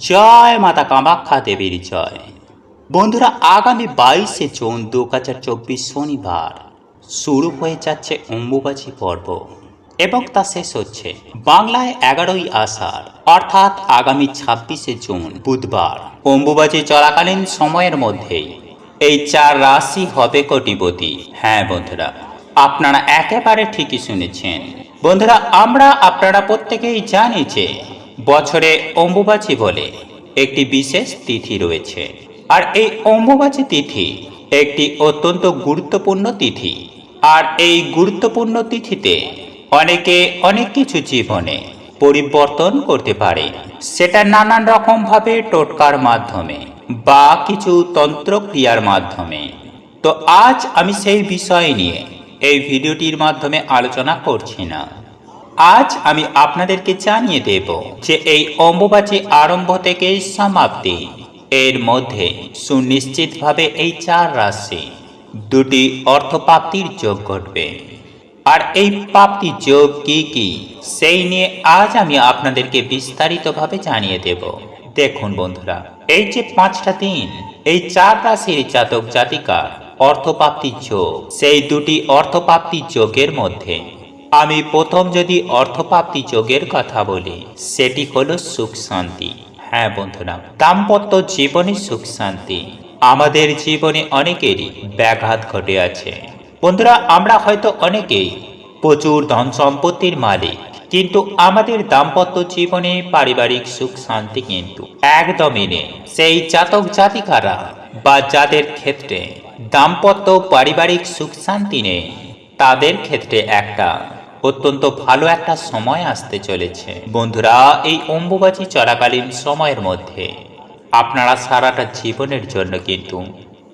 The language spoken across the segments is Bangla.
জয় মাতা কামাখ্যা দেবীর জয়। বন্ধুরা, আগামী বাইশে জুন দু হাজার চব্বিশ শনিবার শুরু হয়ে যাচ্ছে অম্বুবাচী পর্ব এবং তা শেষ হচ্ছে বাংলায় এগারোই আষাঢ়, অর্থাৎ আগামী ছাব্বিশে জুন বুধবার। অম্বুবাচী চলাকালীন সময়ের মধ্যেই এই চার রাশি হবে কোটিপতি। হ্যাঁ বন্ধুরা, আপনারা একেবারে ঠিকই শুনেছেন। বন্ধুরা, আমরা, আপনারা প্রত্যেকেই জানি যে বছরে অম্বুবাচী বলে একটি বিশেষ তিথি রয়েছে। আর এই অম্বুবাচী তিথি একটি অত্যন্ত গুরুত্বপূর্ণ তিথি। আর এই গুরুত্বপূর্ণ তিথিতে অনেকে অনেক কিছু জীবনে পরিবর্তন করতে পারে। সেটা নানান রকমভাবে টোটকার মাধ্যমে বা কিছু তন্ত্রক্রিয়ার মাধ্যমে। তো আজ আমি সেই বিষয় নিয়ে এই ভিডিওটির মাধ্যমে আলোচনা করছি না। আজ আমি আপনাদেরকে জানিয়ে দেব যে এই অম্বুবাচী আরম্ভ থেকে সমাপ্তি। এর মধ্যে সুনিশ্চিতভাবে এই চার রাশি, দুটি অর্থপ্রাপ্তির যোগ ঘটবে। আর এই প্রাপ্তি যোগ কি কি, সেই নিয়ে আজ আমি আপনাদেরকে বিস্তারিতভাবে জানিয়ে দেব। দেখুন বন্ধুরা, এই যে পাঁচটা দিন, এই চার রাশির জাতক জাতিকার অর্থপ্রাপ্তি যোগ, সেই দুটি অর্থপ্রাপ্তি যোগের মধ্যে আমি প্রথম যদি অর্থপ্রাপ্তি যোগের কথা বলি, সেটি হলো সুখ শান্তি। হ্যাঁ বন্ধুরা, দাম্পত্য জীবনে সুখ শান্তি। আমাদের জীবনে অনেকেরই ব্যাঘাত ঘটে আছে। বন্ধুরা, আমরা হয়তো অনেকেই প্রচুর ধন সম্পত্তির মালিক, কিন্তু আমাদের দাম্পত্য জীবনে পারিবারিক সুখ শান্তি কিন্তু একদমই নেই। সেই জাতক জাতিকারা বা যাদের ক্ষেত্রে দাম্পত্য পারিবারিক সুখ শান্তি নেই, তাদের ক্ষেত্রে একটা অত্যন্ত ভালো একটা সময় আসতে চলেছে। বন্ধুরা, এই অম্বুবাচী চলাকালীন সময়ের মধ্যে আপনারা সারাটা জীবনের জন্য কিন্তু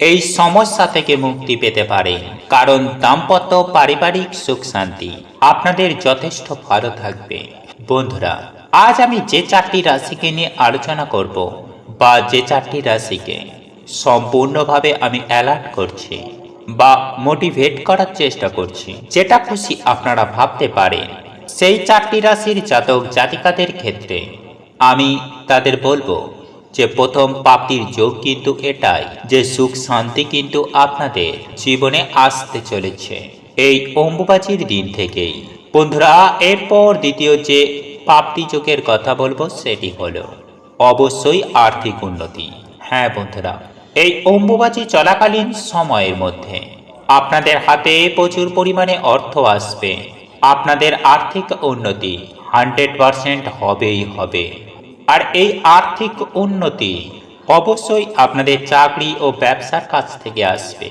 এই সমস্যা থেকে মুক্তি পেতে পারেন। কারণ দাম্পত্য পারিবারিক সুখ শান্তি আপনাদের যথেষ্ট ভালো থাকবে। বন্ধুরা, আজ আমি যে চারটি রাশিকে নিয়ে আলোচনা করব বা যে চারটি রাশিকে সম্পূর্ণভাবে আমি অ্যালার্ট করছি বা মোটিভেট করার চেষ্টা করছি। যেটা খুশি আপনারা ভাবতে পারেন। সেই চারটি রাশির জাতক জাতিকাদের ক্ষেত্রে আমি তাদের বলব যে প্রথম প্রাপ্তির যোগ কিন্তু এটাই যে সুখ শান্তি কিন্তু আপনাদের জীবনে আসতে চলেছে। এই অম্বুবাচীর দিন থেকেই। বন্ধুরা, এরপর দ্বিতীয় যে প্রাপ্তি যোগের কথা বলব সেটি হলো অবশ্যই আর্থিক উন্নতি। হ্যাঁ বন্ধুরা এই অম্বুবাচী চলাকালীন সময়ের মধ্যে আপনাদের হাতে প্রচুর পরিমাণে অর্থ আসবে। আপনাদের আর্থিক উন্নতি হান্ড্রেড পারসেন্ট হবেই হবে। আর এই আর্থিক উন্নতি অবশ্যই আপনাদের চাকরি ও ব্যবসার কাছ থেকে আসবে।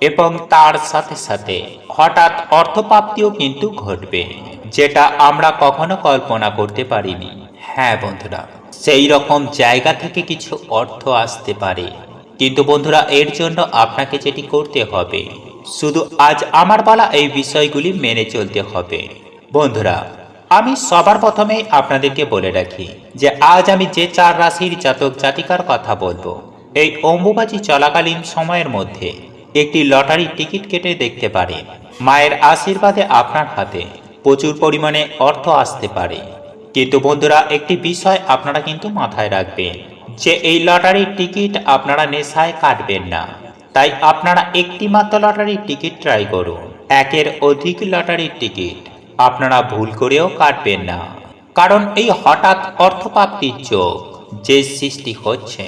এবং তার সাথে সাথে হঠাৎ অর্থপ্রাপ্তিও কিন্তু ঘটবে, যেটা আমরা কখনো কল্পনা করতে পারিনি। হ্যাঁ বন্ধুরা, সেই রকম জায়গা থেকে কিছু অর্থ আসতে পারে। কিন্তু বন্ধুরা, এর জন্য আপনাকে যেটি করতে হবে, শুধু আজ আমার বলা এই বিষয়গুলি মেনে চলতে হবে। বন্ধুরা, আমি সবার প্রথমে আপনাদেরকে বলে রাখি যে আজ আমি যে চার রাশির জাতক জাতিকার কথা বলব, এই অম্বুবাচী চলাকালীন সময়ের মধ্যে একটি লটারির টিকিট কেটে দেখতে পারে। মায়ের আশীর্বাদে আপনার হাতে প্রচুর পরিমাণে অর্থ আসতে পারে। কিন্তু বন্ধুরা, একটি বিষয় আপনারা কিন্তু মাথায় রাখবেন যে এই লটারির টিকিট আপনারা নেশায় কাটবেন না। তাই আপনারা একটি মাত্র লটারির টিকিট ট্রাই করুন। একের অধিক লটারির টিকিট আপনারা ভুল করেও কাটবেন না। কারণ এই হঠাৎ অর্থপ্রাপ্তির যোগ যে সৃষ্টি হচ্ছে,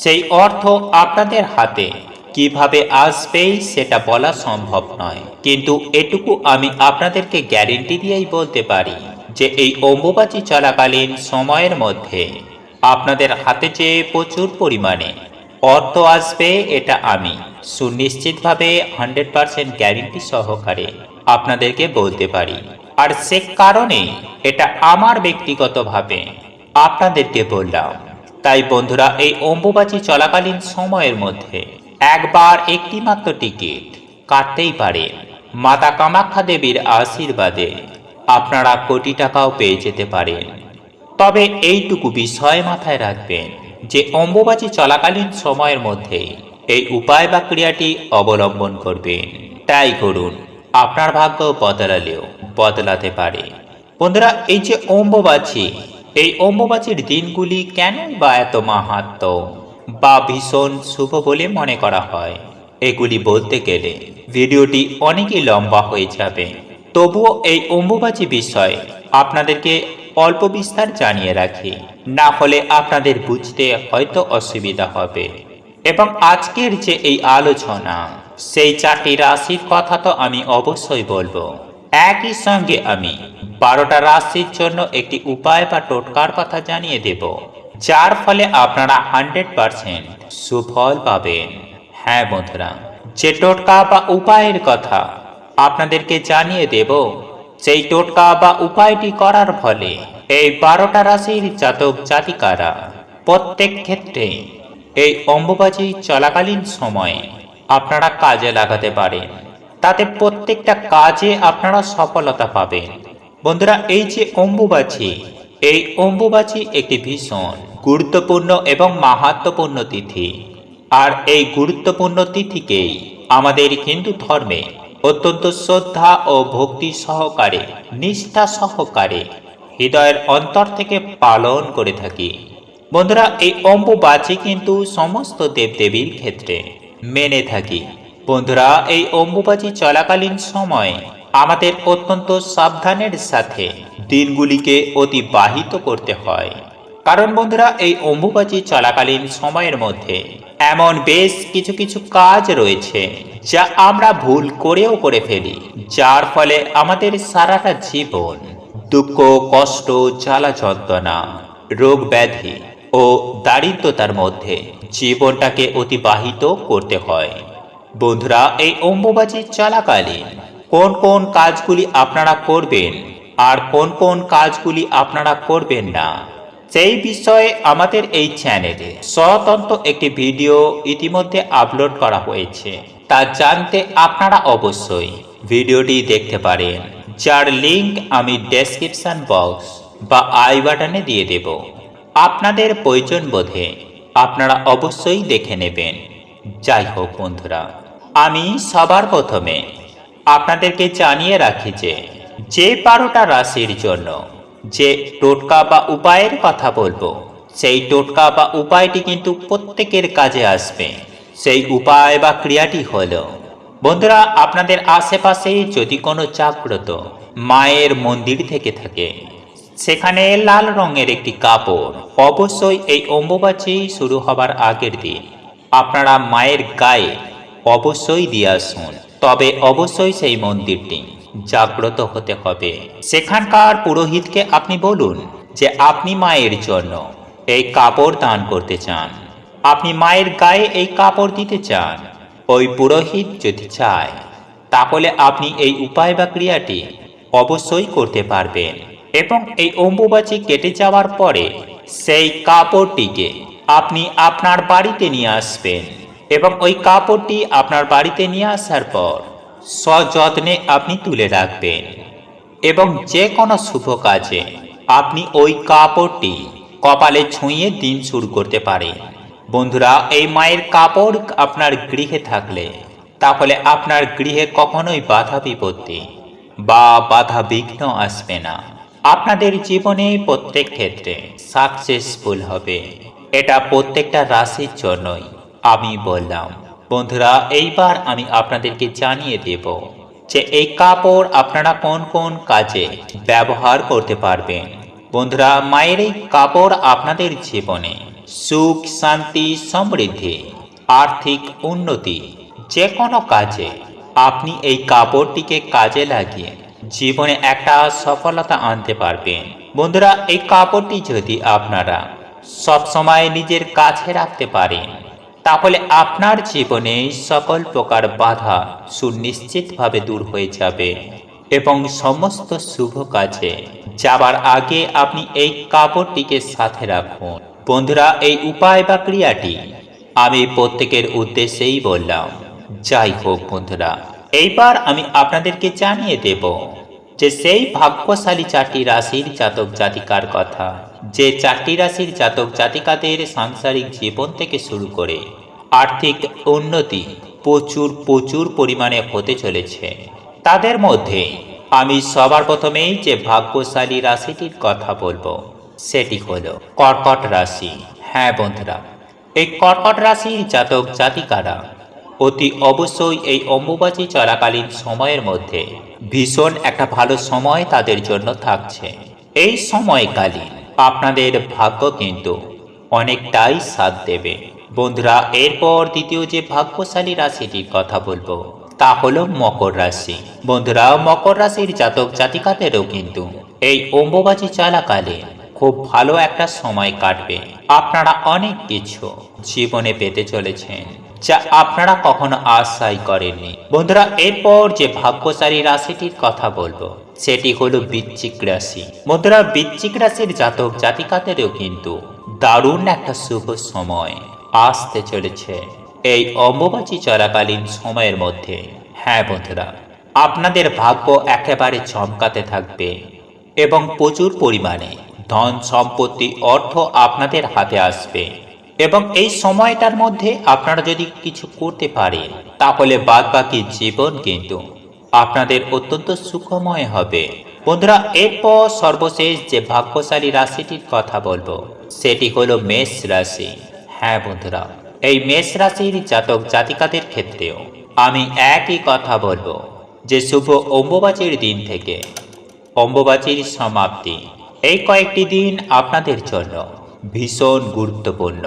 সেই অর্থ আপনাদের হাতে। কীভাবে আসবে সেটা বলা সম্ভব নয়। কিন্তু এটুকু আমি আপনাদেরকে গ্যারেন্টি দিয়েই বলতে পারি যে এই অম্বুবাচী চলাকালীন সময়ের মধ্যে আপনাদের হাতে চেয়ে প্রচুর পরিমাণে। অর্থ আসবে, এটা আমি। সুনিশ্চিতভাবে হান্ড্রেড পারসেন্ট গ্যারেন্টি সহকারে আপনাদেরকে বলতে পারি। আর সে কারণে এটা আমার ব্যক্তিগতভাবে আপনাদেরকে বললাম। তাই বন্ধুরা, এই অম্বুবাচী চলাকালীন সময়ের মধ্যে একবার একটি মাত্র টিকিট কাটতেই পারেন। মাতা কামাখ্যা দেবীর আশীর্বাদে আপনারা কোটি টাকাও পেয়ে যেতে পারেন। তবে এইটুকু বিষয় মাথায় রাখবেন যে অম্বুবাচী চলাকালীন সময়ের মধ্যে এই উপায় বা ক্রিয়াটি অবলম্বন করবেন। তাই করুন। আপনার ভাগ্য বদলালেও বদলাতে পারে। বন্ধুরা, এই যে অম্বুবাচী, এই অম্বুবাচীর দিনগুলি কেন বা এত মাহাত্ম বা ভীষণ শুভ বলে মনে করা হয়? এগুলি বলতে গেলে ভিডিওটি অনেকই লম্বা হয়ে যাবে। তবুও এই অম্বুবাচী বিষয়ে আপনাদেরকে অল্প বিস্তার জানিয়ে রাখি। না হলে আপনাদের বুঝতে হয়তো অসুবিধা হবে। এবং আজকের যে এই আলোচনা, সেই চারটি রাশির কথা তো আমি অবশ্যই বলব। একই সঙ্গে আমি বারোটা রাশির জন্য একটি উপায় বা টোটকার কথা জানিয়ে দেব, যার ফলে আপনারা হান্ড্রেড পারসেন্ট সুফল পাবেন। হ্যাঁ বন্ধুরা, যে টোটকা বা উপায়ের কথা আপনাদেরকে জানিয়ে দেব সেই টোটকা বা উপায়টি করার ফলে এই বারোটা রাশির জাতক জাতিকারা প্রত্যেক ক্ষেত্রে এই অম্বুবাচী চলাকালীন সময়ে আপনারা কাজে লাগাতে পারেন। তাতে প্রত্যেকটা কাজে আপনারা সফলতা পাবেন। বন্ধুরা, এই যে অম্বুবাচী, এই অম্বুবাচী একটি ভীষণ গুরুত্বপূর্ণ এবং মাহাত্মপূর্ণ তিথি। আর এই গুরুত্বপূর্ণ তিথিকেই আমাদের হিন্দু ধর্মে অত্যন্ত শ্রদ্ধা ও ভক্তি সহকারে, নিষ্ঠা সহকারে হৃদয়ের অন্তর থেকে পালন করে থাকি। বন্ধুরা, এই অম্বুবাচী কিন্তু সমস্ত দেবদেবীর ক্ষেত্রে মেনে থাকি। বন্ধুরা, এই অম্বুবাচী চলাকালীন সময়ে আমাদের অত্যন্ত সাবধানের সাথে দিনগুলিকে অতিবাহিত করতে হয়। কারণ বন্ধুরা, এই অম্বুবাচী চলাকালীন সময়ের মধ্যে এমন বেশ কিছু কিছু কাজ রয়েছে যা আমরা ভুল করেও করে ফেলি, যার ফলে আমাদের সারাটা জীবন দুঃখ, কষ্ট, জ্বালা যন্ত্রণা, রোগ ব্যাধি ও দারিদ্রতার মধ্যে জীবনটাকে অতিবাহিত করতে হয়। বন্ধুরা, এই অম্বুবাচী চলাকালীন কোন কোন কাজগুলি আপনারা করবেন আর কোন কোন কাজগুলি আপনারা করবেন না, সেই বিষয়ে আমাদের এই চ্যানেলে স্বতন্ত্র একটি ভিডিও ইতিমধ্যে আপলোড করা হয়েছে। তা জানতে আপনারা অবশ্যই ভিডিওটি দেখতে পারেন, যার লিঙ্ক আমি ডেসক্রিপশন বক্স বা আই বাটনে দিয়ে দেব। আপনাদের প্রয়োজন বোধে আপনারা অবশ্যই দেখে নেবেন। যাই হোক বন্ধুরা, আমি সবার প্রথমে আপনাদেরকে জানিয়ে রাখি যে যে বারোটা রাশির জন্য যে টোটকা বা উপায়ের কথা বলব, সেই টোটকা বা উপায়টি কিন্তু প্রত্যেকের কাজে আসবে। সেই উপায় বা ক্রিয়াটি হল, বন্ধুরা, আপনাদের আশেপাশে যদি কোনো জাগ্রত মায়ের মন্দির থেকে থাকে, সেখানে লাল রঙের একটি কাপড়, অবশ্যই এই অম্বুবাচী শুরু হবার আগের দিন আপনারা মায়ের গায়ে অবশ্যই দিয়ে আসুন। তবে অবশ্যই সেই মন্দিরটি জাগ্রত হতে হবে। সেখানকার পুরোহিতকে আপনি বলুন যে আপনি মায়ের জন্য এই কাপড় দান করতে চান। আপনি মায়ের গায়ে এই কাপড় দিতে চান, ওই পুরোহিত যদি চায়, তাহলে আপনি এই উপায় বা ক্রিয়াটি অবশ্যই করতে পারবেন। এবং এই অম্বুবাচী কেটে যাওয়ার পরে সেই কাপড়টিকে আপনি আপনার বাড়িতে নিয়ে আসবেন এবং ওই কাপড়টি আপনার বাড়িতে নিয়ে আসার পর সযত্নে আপনি তুলে রাখবেন। এবং যে কোনো শুভ কাজে আপনি ওই কাপড়টি কপালে ছুঁয়ে দিন শুরু করতে পারেন। বন্ধুরা, এই মায়ের কাপড় আপনার গৃহে থাকলে, তাহলে আপনার গৃহে কখনোই বাধা বিপত্তি বা বাধা বিঘ্ন আসবে না। আপনাদের জীবনে প্রত্যেক ক্ষেত্রে সাকসেসফুল হবে। এটা প্রত্যেকটা রাশির জন্যই, আমি বললাম। বন্ধুরা, এইবার আমি আপনাদেরকে জানিয়ে দেব যে এই কাপড় আপনারা কোন কোন কাজে ব্যবহার করতে পারবেন। বন্ধুরা, মায়ের এই কাপড় আপনাদের জীবনে সুখ, শান্তি, সমৃদ্ধি, আর্থিক উন্নতি যে কোনো কাজে আপনি এই কাপড়টিকে কাজে লাগিয়ে জীবনে একটা সফলতা আনতে পারবেন। বন্ধুরা, এই কাপড়টি যদি আপনারা সবসময় নিজের কাছে রাখতে পারেন, তাহলে আপনার জীবনে সকল প্রকার বাধা সুনিশ্চিতভাবে দূর হয়ে যাবে এবং সমস্ত শুভ কাজে যাবার আগে আপনি এই কাপড়টিকে সাথে রাখুন। বন্ধুরা, এই উপায় বা ক্রিয়াটি আমি প্রত্যেকের উদ্দেশ্যেই বললাম। যাই হোক বন্ধুরা, এইবার আমি আপনাদেরকে জানিয়ে দেব যে সেই ভাগ্যশালী চারটি রাশির জাতক জাতিকার কথা। যে চারটি রাশির জাতক জাতিকাদের সাংসারিক জীবন থেকে শুরু করে আর্থিক উন্নতি প্রচুর প্রচুর পরিমাণে হতে চলেছে। তাদের মধ্যে আমি সবার প্রথমেই যে ভাগ্যশালী রাশিটির কথা বলব, সেটি হলো কর্কট রাশি। হ্যাঁ বন্ধুরা, এই কর্কট রাশির জাতক জাতিকারা অতি অবশ্যই এই অম্বুবাচী চলাকালীন সময়ের মধ্যে ভীষণ একটা ভালো সময় তাদের জন্য থাকছে। এই সময়কালীন আপনাদের ভাগ্য কিন্তু অনেকটাই সাথ দেবে। বন্ধুরা, এরপর দ্বিতীয় যে ভাগ্যশালী রাশিটির কথা বলব তা হলো মকর রাশি। বন্ধুরা মকর রাশির জাতক জাতিকাদেরও কিন্তু এই অম্বুবাচী চলাকালীন খুব ভালো একটা সময় কাটবে। আপনারা অনেক কিছু জীবনে পেতে চলেছেন, যা আপনারা কখনো আশাই করেননি। বন্ধুরা, এরপর যে ভাগ্যশালী রাশিটির কথা বলব, সেটি হলো বৃশ্চিক রাশি। বন্ধুরা, বৃশ্চিক রাশির জাতক জাতিকাদেরও কিন্তু দারুণ একটা শুভ সময় আসতে চলেছে। এই অম্বুবাচী চলাকালীন সময়ের মধ্যে হ্যাঁ বন্ধুরা, আপনাদের ভাগ্য একেবারে চমকাতে থাকবে এবং প্রচুর পরিমাণে ধন সম্পত্তি, অর্থ আপনাদের হাতে আসবে। এবং এই সময়টার মধ্যে আপনারা যদি কিছু করতে পারেন, তাহলে বাদ বাকি জীবন কিন্তু আপনাদের অত্যন্ত সুখময় হবে। বন্ধুরা, এরপর সর্বশেষ যে ভাগ্যশালী রাশিটির কথা বলব, সেটি হলো মেষ রাশি। হ্যাঁ বন্ধুরা এই মেষ রাশির জাতক জাতিকাদের ক্ষেত্রেও আমি একই কথা বলব যে শুভ অম্বুবাচীর দিন থেকে অম্বুবাচীর সমাপ্তি। এই কয়েকটি দিন আপনাদের জন্য ভীষণ গুরুত্বপূর্ণ।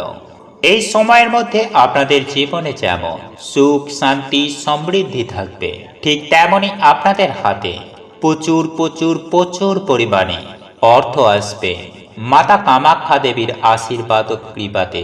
এই সময়ের মধ্যে আপনাদের জীবনে যেমন সুখ, শান্তি, সমৃদ্ধি থাকবে, ঠিক তেমনই আপনাদের হাতে প্রচুর প্রচুর প্রচুর পরিমাণে অর্থ আসবে। মাতা কামাখ্যা দেবীর আশীর্বাদ ও কৃপাতে